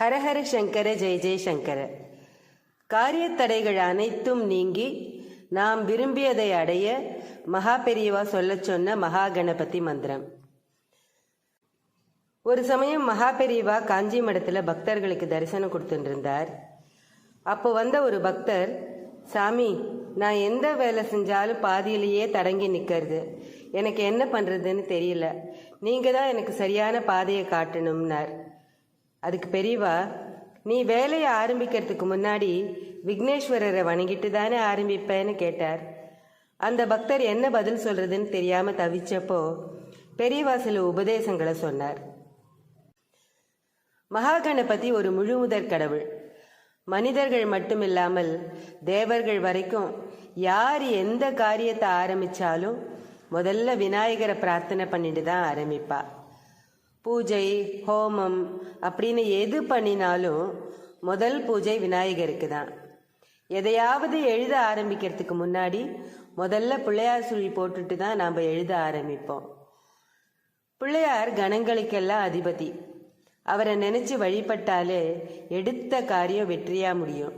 ஹரஹர சங்கர ஜெய ஜெயசங்கர காரியத்தடைகள் அனைத்தும் நீங்கி நாம் விரும்பியதை அடைய மகா பெரியவா சொல்ல சொன்ன மகா கணபதி மந்திரம். ஒரு சமயம் மகா பெரியவா காஞ்சி மடத்தில் பக்தர்களுக்கு தரிசனம் கொடுத்துட்டு அப்போ வந்த ஒரு பக்தர் சாமி நான் எந்த வேலை செஞ்சாலும் பாதியிலேயே தடங்கி நிற்கிறது எனக்கு என்ன பண்ணுறதுன்னு தெரியல. நீங்கள் தான் எனக்கு சரியான பாதையை காட்டணும்னார். அதுக்கு பெரியவா நீ வேலையை ஆரம்பிக்கிறதுக்கு முன்னாடி விக்னேஸ்வரரை வணங்கிட்டு தானே ஆரம்பிப்பேன்னு கேட்டார். அந்த பக்தர் என்ன பதில் சொல்றதுன்னு தெரியாம தவிச்சப்போ பெரியவா சில உபதேசங்களை சொன்னார். மகாகணபதி ஒரு முழுமுதற் கடவுள். மனிதர்கள் மட்டுமில்லாமல் தேவர்கள் வரைக்கும் யார் எந்த காரியத்தை ஆரம்பிச்சாலும் முதல்ல விநாயகரை பிரார்த்தனை பண்ணிட்டு தான் ஆரம்பிப்பா. பூஜை ஹோமம் அப்படின்னு எது பண்ணினாலும் முதல் பூஜை விநாயகருக்கு தான் எதையாவது எழுத ஆரம்பிக்கிறதுக்கு முன்னாடி முதல்ல பிள்ளையார் சுழி போட்டுட்டு தான் நாம் எழுத ஆரம்பிப்போம். பிள்ளையார் கணங்களுக்கெல்லாம் அதிபதி. அவரை நினைச்சு வழிபட்டாலே எடுத்த காரியம் வெற்றியா முடியும்.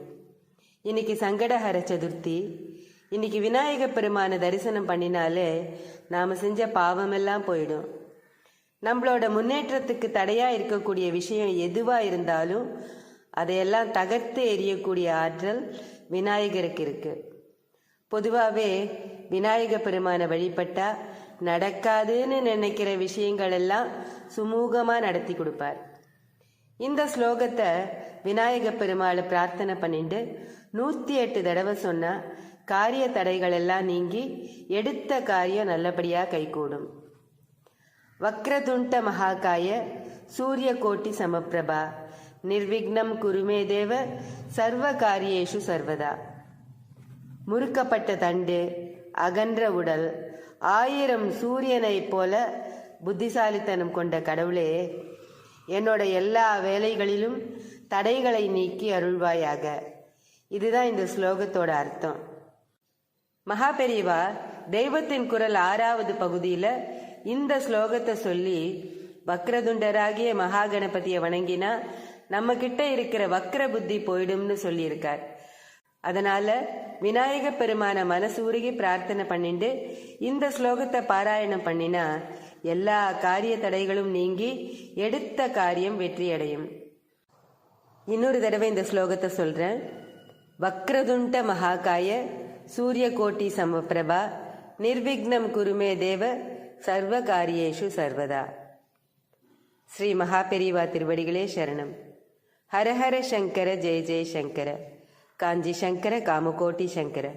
இன்னைக்கு சங்கடஹர சதுர்த்தி. இன்னைக்கு விநாயகப் பெருமான தரிசனம் பண்ணினாலே நாம செஞ்ச பாவமெல்லாம் போயிடும். நம்மளோட முன்னேற்றத்துக்கு தடையா இருக்கக்கூடிய விஷயம் எதுவா இருந்தாலும் அதையெல்லாம் தகர்த்து எறியக்கூடிய ஆற்றல் விநாயகருக்கு இருக்கு. பொதுவாகவே விநாயக பெருமானை வழிபட்டா நடக்காதுன்னு நினைக்கிற விஷயங்கள் எல்லாம் சுமூகமா நடத்தி கொடுப்பார். இந்த ஸ்லோகத்தை விநாயக பெருமாளை பிரார்த்தனை பண்ணிட்டு நூத்தி எட்டு தடவை சொன்னா காரிய தடைகள் எல்லாம் நீங்கி எடுத்த காரியம் நல்லபடியா கைகூடும். வக்ரதுண்ட மகாகாய சூரிய கோட்டி சமப்பிரபா. நிர்விக்னம் குருமே தேவ சர்வ காரியேஷு சர்வதா. முறுக்கப்பட்ட தண்டு அகன்ற உடல் ஆயிரம் சூரியனைப் போல புத்திசாலித்தனம் கொண்ட கடவுளே என்னோட எல்லா வேலைகளிலும் தடைகளை நீக்கி அருள்வாயாக. இதுதான் இந்த ஸ்லோகத்தோட அர்த்தம். மகாபெரிவா தெய்வத்தின் குரல் ஆறாவது பகுதியில் இந்த ஸ்லோகத்தை சொல்லி வக்ரதுண்டராகிய மகா கணபதியை வணங்கினா நம்ம கிட்ட இருக்கிற வக்ர புத்தி போயிடும்னு சொல்லியிருக்கார். அதனால விநாயக பெருமான மனசு உருகி பிரார்த்தனை பண்ணிட்டு இந்த ஸ்லோகத்தை பாராயணம் பண்ணினா எல்லா காரிய தடைகளும் நீங்கி எடுத்த காரியம் வெற்றியடையும். இன்னொரு தடவை இந்த ஸ்லோகத்தை சொல்றேன். வக்ரதுண்ட மகாகாய சூரிய கோட்டி சமப்பிரபா நிர்விக்னம் குருமே தேவ சர்வ காரியேஷு சர்வதா. ஸ்ரீ மகாபெரிவா திருவடிகளே சரணம். ஹரஹர சங்கர ஜெய ஜெய சங்கர. காஞ்சி சங்கர காமகோட்டி சங்கர.